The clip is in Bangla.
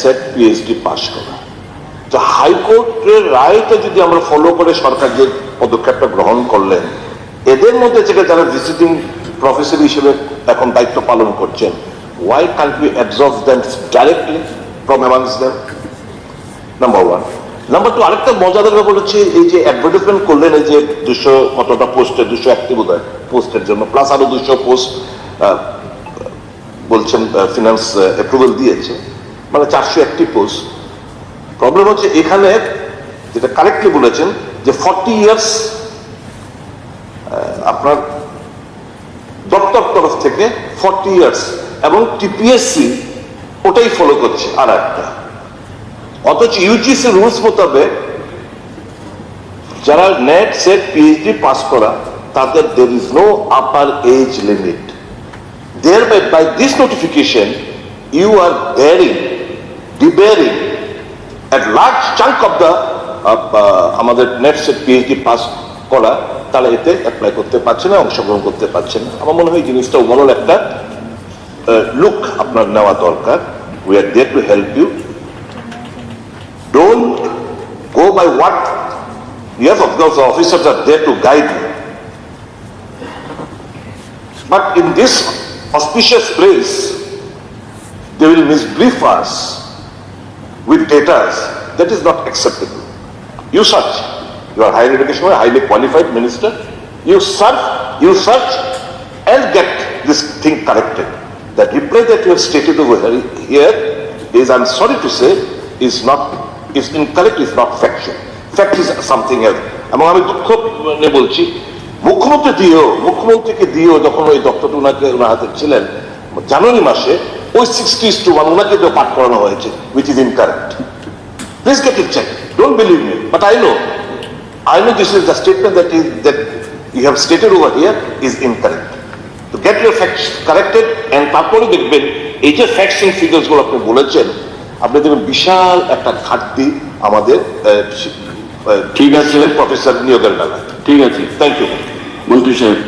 সেট পিএইচডি পাশ করা। তো হাইকোর্টের রায়টা যদি আমরা ফলো করে সরকার যে পদক্ষেপটা গ্রহণ করলেন, এদের মধ্যে থেকে যারা ভিজিটিং প্রফেসর হিসেবে এখন দায়িত্ব পালন করছেন why can't be absorb them directly from amongst them number one number two আরেকটা মজাদার ব্যাপার হচ্ছে এই যে অ্যাডভার্টাইজমেন্ট করলেন, এই যে দুশো কতটা পোস্টের দুশো একটি বোধ পোস্টের জন্য প্লাস আরও দুশো পোস্ট বলছেন ফিনান্স অ্যাপ্রুভাল দিয়েছে। মানে চারশো একটি পোস্ট প্রবলেম হচ্ছে এখানে যেটা কারেক্টলি বলেছেন যে ফর্টি ইয়ার্স আপনার দপ্তর তরফ থেকে ফর্টি ইয়ার্স এবং টিপিএসসি ওটাই ফলো করছে আর একটা। অথচ ইউজিসি রুলস মোতাবেক যারা নেট সেট পিএইচডি পাস করা, তাদের দের is no upper age limit thereby, by this notification, you are bearing debearing a large chunk of the uh, uh, আমাদের নেট সেট পিএইচডি পাস করা তারা এতে অ্যাপ্লাই করতে পারছে না অংশগ্রহণ করতে পারছে না আমার মনে হয় জিনিসটা ওভারঅল একটা লুক আপনার নেওয়া দরকার we are there to help you don't go by what Yes, of course, the officers are there to guide you. But in this auspicious place, they will misbrief us with data that is not acceptable. You search, you are higher education, highly qualified minister, you search, you search and get this thing corrected. The reply that you have stated over here is, I'm sorry to say, is not, is incorrect, is not factual. Fact is something else. এবং আমি দুঃখ নিয়ে বলছি মুখ্যমন্ত্রী দিয়েও মুখ্যমন্ত্রীকে দিয়েও যখন ওই দপ্তরটা ওনাকে ওনার হাতে ছিলেন জানুয়ারি মাসে ওই সিক্সটি টু ওয়ান ওনাকে তো পাঠ করানো হয়েছে which is incorrect please get it check don't believe me but I know I know this is the statement that is that you have stated over here is incorrect. To get your facts corrected and তারপরে দেখবেন এই যে ফ্যাক্টস এন্ড ফিগার্সগুলো আপনি বলেছেন আপনি দেখবেন বিশাল একটা ঘাটতি আমাদের ঠিক আছে। প্রফেসর নিয়োগের বেলায়। ঠিক আছে। থ্যাংক ইউ মন্ত্রী সাহেব।